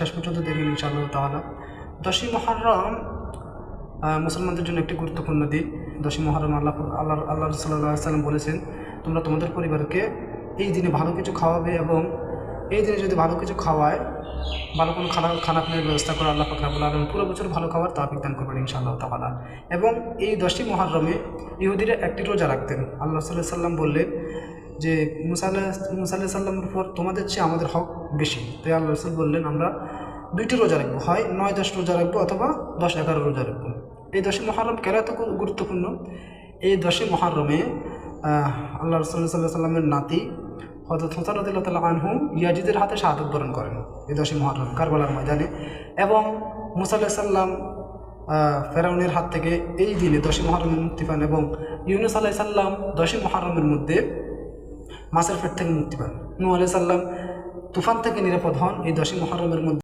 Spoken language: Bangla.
শেষ পর্যন্ত দেখবেন ইনশাআল্লাহ তাআলা। দশই মহরম মুসলমানদের জন্য একটি গুরুত্বপূর্ণ দিন। দশই মহরম আল্লাহ আল্লাহ আল্লাহ সাল্লাহ সাল্লাম বলেছেন, তোমরা তোমাদের পরিবারকে এই দিনে ভালো কিছু খাওয়াবে এবং এই দিনে যদি ভালো কিছু খাওয়ায়, ভালো কোনো খানা খানা পিনার ব্যবস্থা করে আল্লাহ ফাকরাবুল আলম পুরো বছর ভালো খাবার তাফিক দান করবেন ইনশাআল্লাহ তাআলা। এবং এই দশই মহরমে ইহুদিরা একটি রোজা রাখতেন। আল্লাহ সাল্লাহ সাল্লাম বললেন যে মুসাল্লাহ মুসাল্লাহ সাল্লামের উপর তোমাদের চেয়ে আমাদের হক বেশি। তাই আল্লাহ রসুল বললেন, আমরা দুইটি রোজা রাখব, হয় নয় দশ রোজা রাখব অথবা দশ এগারো রোজা রাখব। এই দশে মহরম কেন এত গুরুত্বপূর্ণ? এই দশে মহরমে আল্লাহ রসুল্লাহ সাল্লাহ সাল্লামের নাতি হজরত হোসান রদুল্লাহ আনহু ইয়াজিদের হাতে শাহাদত বরণ করেন এই দশে মহরম কারবালার ময়দানে। এবং মুসাল্লাহ সাল্লাম ফেরাউনের হাত থেকে এই দিনে দশে মহরমে মুক্তি পান এবং ইউনুস আলাহ সাল্লাম দশই মহরমের মধ্যে মাছের পেট থেকে মুক্তি পান নু আলাইসাল্লাম তুফান থেকে নিরাপদ হন এই দশই মহরমের মধ্যে।